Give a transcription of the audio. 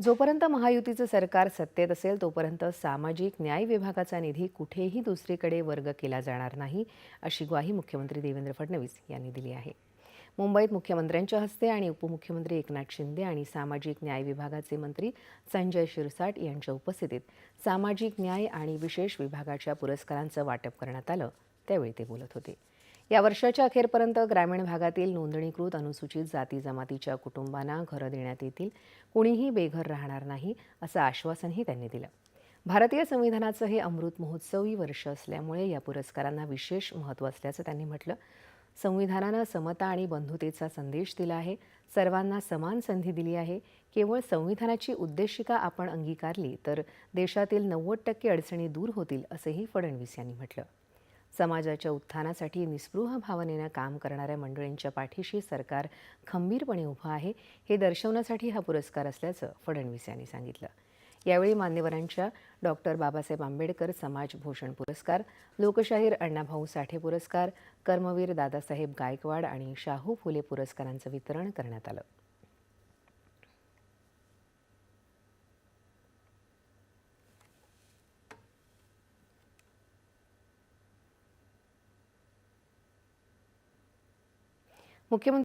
जोपर्यंत महायुतीचं सरकार सत्तेत असेल तोपर्यंत सामाजिक न्याय विभागाचा निधी कुठेही दुसरीकडे वर्ग केला जाणार नाही अशी ग्वाही मुख्यमंत्री देवेंद्र फडणवीस यांनी दिली आहे. मुंबईत मुख्यमंत्र्यांच्या हस्ते आणि उपमुख्यमंत्री एकनाथ शिंदे आणि सामाजिक न्याय विभागाचे मंत्री संजय शिरसाट यांच्या उपस्थितीत सामाजिक न्याय आणि विशेष विभागाच्या पुरस्कारांचं वाटप करण्यात आलं त्यावेळी ते बोलत होते. या वर्षाच्या अखेरपर्यंत ग्रामीण भागातील नोंदणीकृत अनुसूचित जाती जमातीच्या कुटुंबांना घरं देण्यात येतील कुणीही बेघर राहणार नाही असं आश्वासनही त्यांनी दिलं. भारतीय संविधानाचं हे अमृत महोत्सवी वर्ष असल्यामुळे या पुरस्कारांना विशेष महत्त्व असल्याचं त्यांनी म्हटलं. संविधानानं समता आणि बंधुतेचा संदेश दिला आहे. सर्वांना समान संधी दिली आहे. केवळ संविधानाची उद्देशिका आपण अंगीकारली तर देशातील नव्वद टक्के अडचणी दूर होतील असंही फडणवीस यांनी म्हटलं. समाजाच्या उत्थानासाठी निस्पृह भावनेनं काम करणाऱ्या मंडळींच्या पाठीशी सरकार खंबीरपणे उभं आहे हे दर्शवण्यासाठी हा पुरस्कार असल्याचं फडणवीस यांनी सांगितलं. यावेळी मान्यवरांच्या डॉक्टर बाबासाहेब आंबेडकर समाज भूषण पुरस्कार लोकशाहीर अण्णाभाऊ साठे पुरस्कार कर्मवीर दादासाहेब गायकवाड आणि शाहू फुले पुरस्कारांचं वितरण करण्यात आलं. मुख्यमंत्री